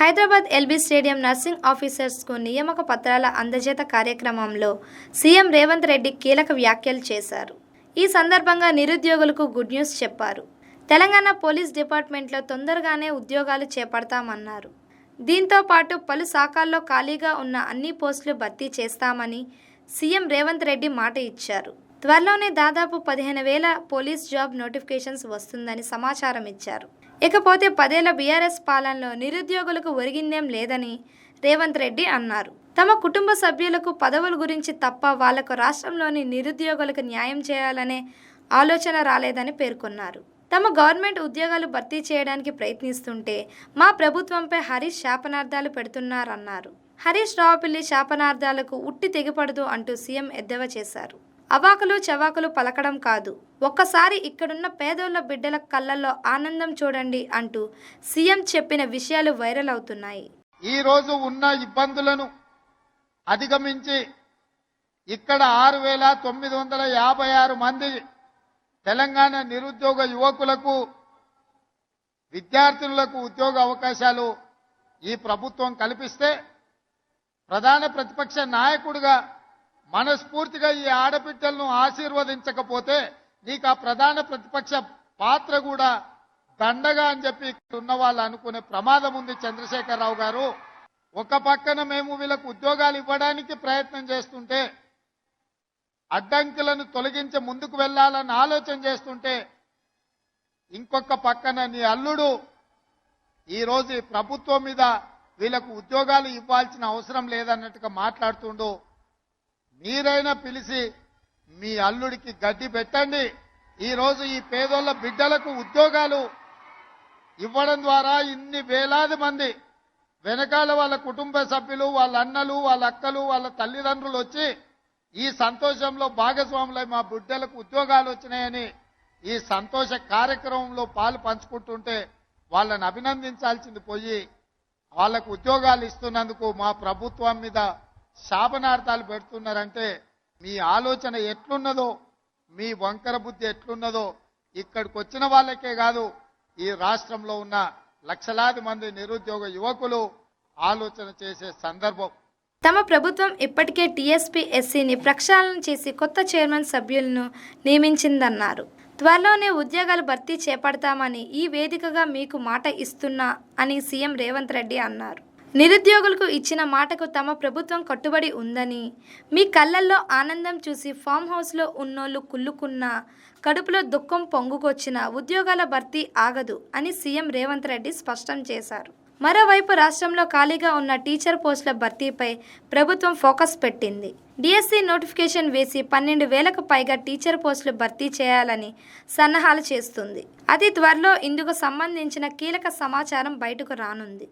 Hyderabad LB stadium nursing ఆఫీసర్స్కు నియామక పత్రాల అందజేత కార్యక్రమంలో సీఎం రేవంత్ రెడ్డి కీలక వ్యాఖ్యలు చేశారు. ఈ సందర్భంగా నిరుద్యోగులకు గుడ్ న్యూస్ చెప్పారు. తెలంగాణ పోలీస్ డిపార్ట్మెంట్లో తొందరగానే ఉద్యోగాలు చేపడతామన్నారు. దీంతో పాటు పలు శాఖల్లో ఖాళీగా ఉన్న అన్ని పోస్టులు భర్తీ చేస్తామని సీఎం రేవంత్ రెడ్డి మాట ఇచ్చారు. త్వరలోనే దాదాపు పదిహేను వేల పోలీస్ జాబ్ నోటిఫికేషన్స్ వస్తుందని సమాచారం ఇచ్చారు ఇకపోతే పదేళ్ళ బీఆర్ఎస్ పాలనలో నిరుద్యోగులకు ఒరిగిందేం లేదని రేవంత్ రెడ్డి అన్నారు. తమ కుటుంబ సభ్యులకు పదవుల గురించి తప్ప వాళ్ళకు రాష్ట్రంలోని నిరుద్యోగులకు న్యాయం చేయాలనే ఆలోచన రాలేదని పేర్కొన్నారు. తమ గవర్నమెంట్ ఉద్యోగాలు భర్తీ చేయడానికి ప్రయత్నిస్తుంటే మా ప్రభుత్వంపై హరీష్ శాపనార్థాలు పెడుతున్నారన్నారు. హరీష్ రావుపల్లి శాపనార్థాలకు ఉట్టి తెగిపడదు అంటూ సీఎం ఎద్దేవా చేశారు. అవాకులు చవాకులు పలకడం కాదు. ఒక్కసారి ఇక్కడున్న పేదోళ్ళ బిడ్డల కళ్ళల్లో ఆనందం చూడండి అంటూ సీఎం చెప్పిన విషయాలు వైరల్ అవుతున్నాయి. ఈ రోజు ఉన్న ఇబ్బందులను అధిగమించి ఇక్కడ ఆరు వేల తొమ్మిది వందల యాభై ఆరు మంది తెలంగాణ నిరుద్యోగ యువకులకు విద్యార్థులకు ఉద్యోగ అవకాశాలు ఈ ప్రభుత్వం కల్పిస్తే ప్రధాన ప్రతిపక్ష నాయకుడిగా మనస్ఫూర్తిగా ఈ ఆడబిడ్డలను ఆశీర్వదించకపోతే నీకు ఆ ప్రధాన ప్రతిపక్ష పాత్ర కూడా దండగా అని చెప్పి ఇక్కడ ఉన్న వాళ్ళు అనుకునే ప్రమాదం ఉంది చంద్రశేఖరరావు గారు. ఒక పక్కన మేము వీళ్ళకు ఉద్యోగాలు ఇవ్వడానికి ప్రయత్నం చేస్తుంటే అడ్డంకులను తొలగించి ముందుకు వెళ్ళాలని ఆలోచన చేస్తుంటే ఇంకొక పక్కన నీ అల్లుడు ఈరోజు ప్రభుత్వం మీద వీళ్ళకు ఉద్యోగాలు ఇవ్వాల్సిన అవసరం లేదన్నట్టుగా మాట్లాడుతుండు. మీరైనా పిలిచి మీ అల్లుడికి గడ్డి పెట్టండి. ఈరోజు ఈ పేదోళ్ళ బిడ్డలకు ఉద్యోగాలు ఇవ్వడం ద్వారా ఇన్ని వేలాది మంది వెనకాల వాళ్ళ కుటుంబ సభ్యులు వాళ్ళ అన్నలు వాళ్ళ అక్కలు వాళ్ళ తల్లిదండ్రులు వచ్చి ఈ సంతోషంలో భాగస్వాములై మా బిడ్డలకు ఉద్యోగాలు వచ్చినాయని ఈ సంతోష కార్యక్రమంలో పాలు పంచుకుంటుంటే వాళ్ళని అభినందించాల్సింది పోయి వాళ్ళకు ఉద్యోగాలు ఇస్తున్నందుకు మా ప్రభుత్వం మీద శాపనార్థాలు పెడుతున్నారంటే మీ ఆలోచన ఎట్లున్నదో మీ వంకర బుద్ధి ఎట్లున్నదో ఇక్కడికి వచ్చిన వాళ్ళకే కాదు ఈ రాష్ట్రంలో ఉన్న లక్షలాది మంది నిరుద్యోగ యువకులు ఆలోచన చేసే సందర్భం. తమ ప్రభుత్వం ఇప్పటికే టీఎస్పీ ఎస్సీని ప్రక్షాళన చేసి కొత్త చైర్మన్ సభ్యులను నియమించిందన్నారు. త్వరలోనే ఉద్యోగాలు భర్తీ చేపడతామని ఈ వేదికగా మీకు మాట ఇస్తున్నా అని సీఎం రేవంత్ రెడ్డి అన్నారు. నిరుద్యోగులకు ఇచ్చిన మాటకు తమ ప్రభుత్వం కట్టుబడి ఉందని మీ కళ్ళల్లో ఆనందం చూసి ఫామ్ హౌస్లో ఉన్నోళ్ళు కుళ్ళుకున్నా కడుపులో దుఃఖం పొంగుకొచ్చిన ఉద్యోగాల భర్తీ ఆగదు అని సీఎం రేవంత్ రెడ్డి స్పష్టం చేశారు. మరోవైపు రాష్ట్రంలో ఖాళీగా ఉన్న టీచర్ పోస్టుల భర్తీపై ప్రభుత్వం ఫోకస్ పెట్టింది. డిఎస్సి నోటిఫికేషన్ వేసి పన్నెండు వేలకు పైగా టీచర్ పోస్టులు భర్తీ చేయాలని సన్నాహాలు చేస్తుంది. అతి త్వరలో ఇందుకు సంబంధించిన కీలక సమాచారం బయటకు రానుంది.